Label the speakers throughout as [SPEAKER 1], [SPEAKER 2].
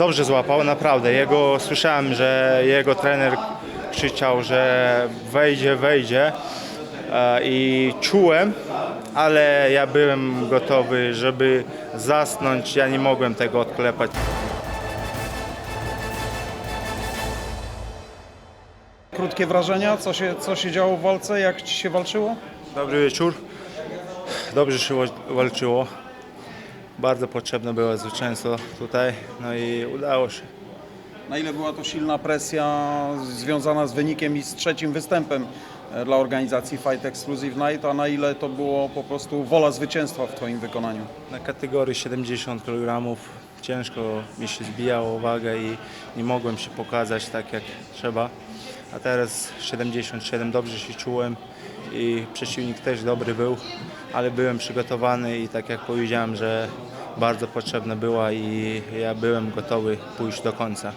[SPEAKER 1] dobrze złapał, naprawdę. Jego, słyszałem, że jego trener krzyczał, że wejdzie, wejdzie e, i czułem, ale ja byłem gotowy, żeby zasnąć. Ja nie mogłem tego odklepać.
[SPEAKER 2] Krótkie wrażenia, co się, co się działo w walce, jak ci się walczyło?
[SPEAKER 1] Dobry wieczór. Dobrze się wa- walczyło. Bardzo potrzebne było zwycięstwo tutaj, no i udało się.
[SPEAKER 2] Na ile była to silna presja związana z wynikiem i z trzecim występem e, dla organizacji Fight Exclusive Night, a na ile to było po prostu wola zwycięstwa w Twoim wykonaniu?
[SPEAKER 1] Na kategorii 70 kg ciężko mi się zbijało wagę i nie mogłem się pokazać tak jak trzeba. A teraz 77 dobrze się czułem i przeciwnik też dobry był, ale byłem przygotowany i tak jak powiedziałem, że bardzo potrzebna była i ja byłem gotowy pójść do końca.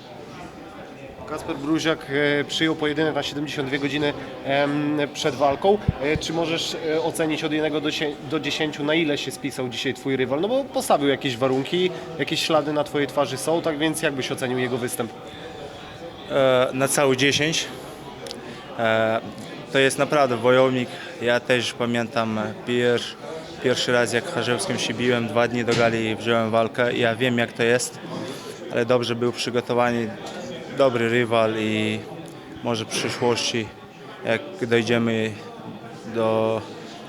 [SPEAKER 3] Kasper Bruziak e, przyjął pojedynek na 72 godziny przed walką. E, Czy możesz e, ocenić od 1 do sie- do 10, na ile się spisał dzisiaj Twój rywal? No bo postawił jakieś warunki, jakieś ślady na Twojej twarzy są, tak więc jak byś ocenił jego występ?
[SPEAKER 1] na cały 10. To jest naprawdę wojownik. Ja też pamiętam pierwszy, pierwszy raz jak Charzewskim się biłem, dwa dni do gali wziąłem walkę. Ja wiem jak to jest, ale dobrze był przygotowany, dobry rywal i może w przyszłości jak dojdziemy do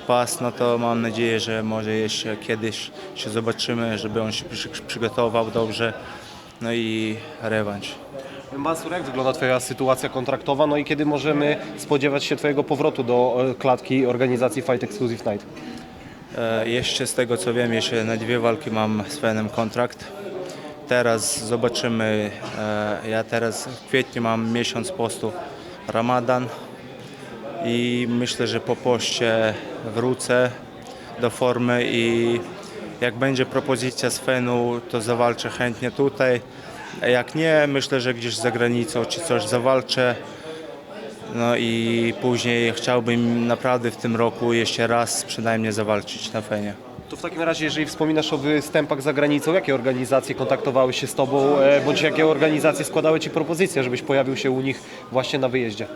[SPEAKER 1] pas, no to mam nadzieję, że może jeszcze kiedyś się zobaczymy, żeby on się przy, przygotował dobrze. No i rewanż.
[SPEAKER 3] Mansur, jak wygląda Twoja sytuacja kontraktowa? No i kiedy możemy spodziewać się Twojego powrotu do e, klatki organizacji Fight Exclusive Night?
[SPEAKER 1] E, Jeszcze z tego co wiem, jeszcze na dwie walki mam z Fenem kontrakt. Teraz zobaczymy. e, Ja teraz w kwietniu mam miesiąc postu Ramadan i myślę, że po poście wrócę do formy i jak będzie propozycja z Fenu, to zawalczę chętnie tutaj. A Jak nie, myślę, że gdzieś za granicą czy coś zawalczę. No i później chciałbym naprawdę w tym roku jeszcze raz przynajmniej zawalczyć na Fenie.
[SPEAKER 3] To w takim razie, jeżeli wspominasz o występach za granicą, jakie organizacje kontaktowały się z Tobą, e, bądź jakie organizacje składały Ci propozycję, żebyś pojawił się u nich właśnie na wyjeździe?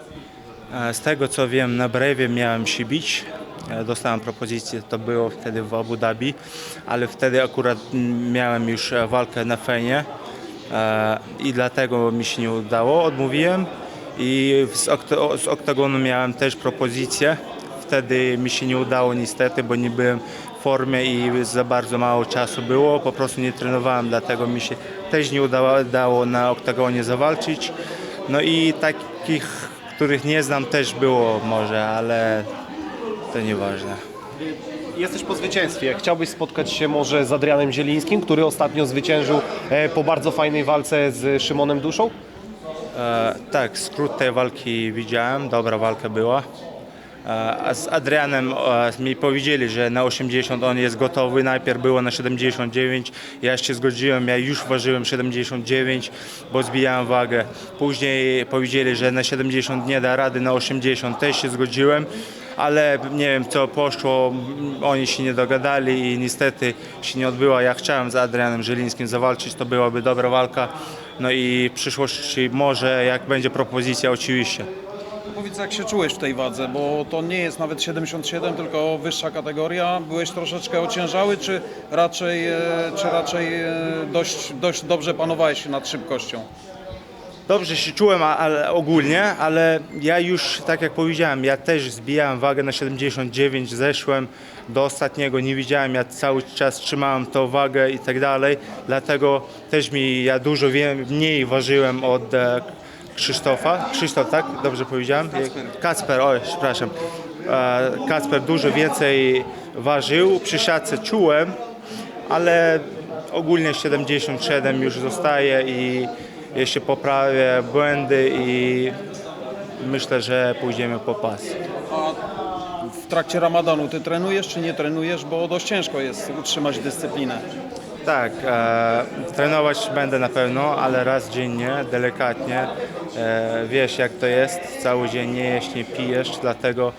[SPEAKER 1] E, Z tego co wiem, na Brewie miałem się bić. E, Dostałem propozycję, to było wtedy w Abu Dhabi, ale wtedy akurat mm, miałem już e, walkę na Fenie i dlatego mi się nie udało, odmówiłem. I z, z Oktagonu miałem też propozycję. Wtedy mi się nie udało niestety, bo nie byłem w formie i za bardzo mało czasu było. Po prostu nie trenowałem, dlatego mi się też nie udało dało na Oktagonie zawalczyć. No i takich, których nie znam też było może, ale to nieważne.
[SPEAKER 3] Jesteś po zwycięstwie. Chciałbyś spotkać się może z Adrianem Zielińskim, który ostatnio zwyciężył e, po bardzo fajnej walce z Szymonem Duszą?
[SPEAKER 1] E, tak, skrót tej walki widziałem, dobra walka była. E, z Adrianem mi powiedzieli, że na 80 on jest gotowy. Najpierw było na 79, ja się zgodziłem, ja już ważyłem 79, bo zbijałem wagę. Później powiedzieli, że na 70 nie da rady, na 80 też się zgodziłem. Ale nie wiem co poszło, oni się nie dogadali i niestety się nie odbyła. Ja chciałem z Adrianem Żelińskim zawalczyć, to byłaby dobra walka. No i w przyszłości może, jak będzie propozycja, oczywiście.
[SPEAKER 2] Powiedz, jak się czułeś w tej wadze, bo to nie jest nawet 77, tylko wyższa kategoria. Byłeś troszeczkę ociężały, czy raczej, e, czy raczej e, dość, dość dobrze panowałeś nad szybkością?
[SPEAKER 1] Dobrze się czułem ale ogólnie, ale ja już, tak jak powiedziałem, ja też zbijałem wagę na 79, zeszłem do ostatniego, nie widziałem, ja cały czas trzymałem tą wagę i tak dalej, dlatego też mi, ja dużo wie, mniej ważyłem od e, Krzysztofa, Krzysztof, tak? Dobrze powiedziałem? Kacper. Oj, przepraszam. E, Kacper dużo więcej ważył, przy siatce czułem, ale ogólnie 77 już zostaje i jeszcze poprawię błędy i myślę, że pójdziemy po pas.
[SPEAKER 2] A w trakcie ramadanu ty trenujesz, czy nie trenujesz, bo dość ciężko jest utrzymać dyscyplinę.
[SPEAKER 1] Tak, e, trenować będę na pewno, ale raz dziennie, delikatnie. E, wiesz jak to jest, cały dzień nie jesz, nie pijesz, dlatego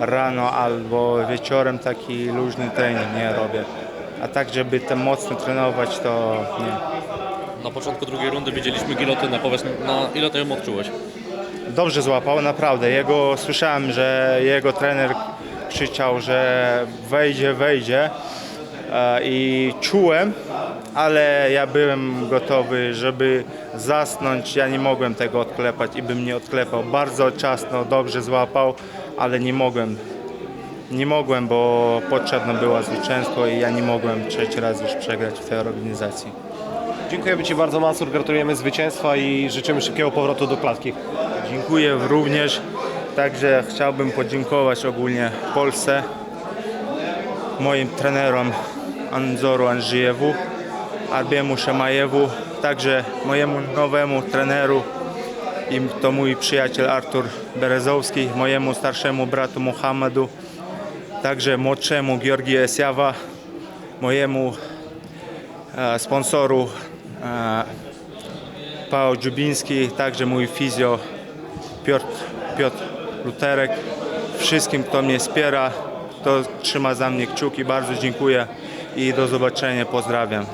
[SPEAKER 1] rano albo wieczorem taki luźny trening nie robię. A tak, żeby tam mocno trenować, to nie.
[SPEAKER 4] na początku drugiej rundy widzieliśmy gilotynę. Powiedz, na ile ty ją odczułeś?
[SPEAKER 1] Dobrze złapał, naprawdę. Jego, słyszałem, że jego trener krzyczał, że wejdzie, wejdzie i czułem, ale ja byłem gotowy, żeby zasnąć. Ja nie mogłem tego odklepać i bym nie odklepał. Bardzo ciasno, dobrze złapał, ale nie mogłem. Nie mogłem, bo potrzebne było zwycięstwo i ja nie mogłem trzeci raz już przegrać w tej organizacji.
[SPEAKER 3] Dziękujemy Ci bardzo Mansur, gratulujemy zwycięstwa i życzymy szybkiego powrotu do klatki.
[SPEAKER 1] Dziękuję również. Także chciałbym podziękować ogólnie Polsce, moim trenerom Anzoru Andrzejewu, Arbiemu Szemajewu, także mojemu nowemu treneru i to mój przyjaciel Artur Berezowski, mojemu starszemu bratu Muhammadu, także młodszemu Georgi Esjawa, mojemu e, sponsoru e, Paweł Dziubiński, także mój fizjo Piotr, Piotr Luterek, wszystkim, kto mnie wspiera, kto trzyma za mnie kciuki, bardzo dziękuję i do zobaczenia, pozdrawiam.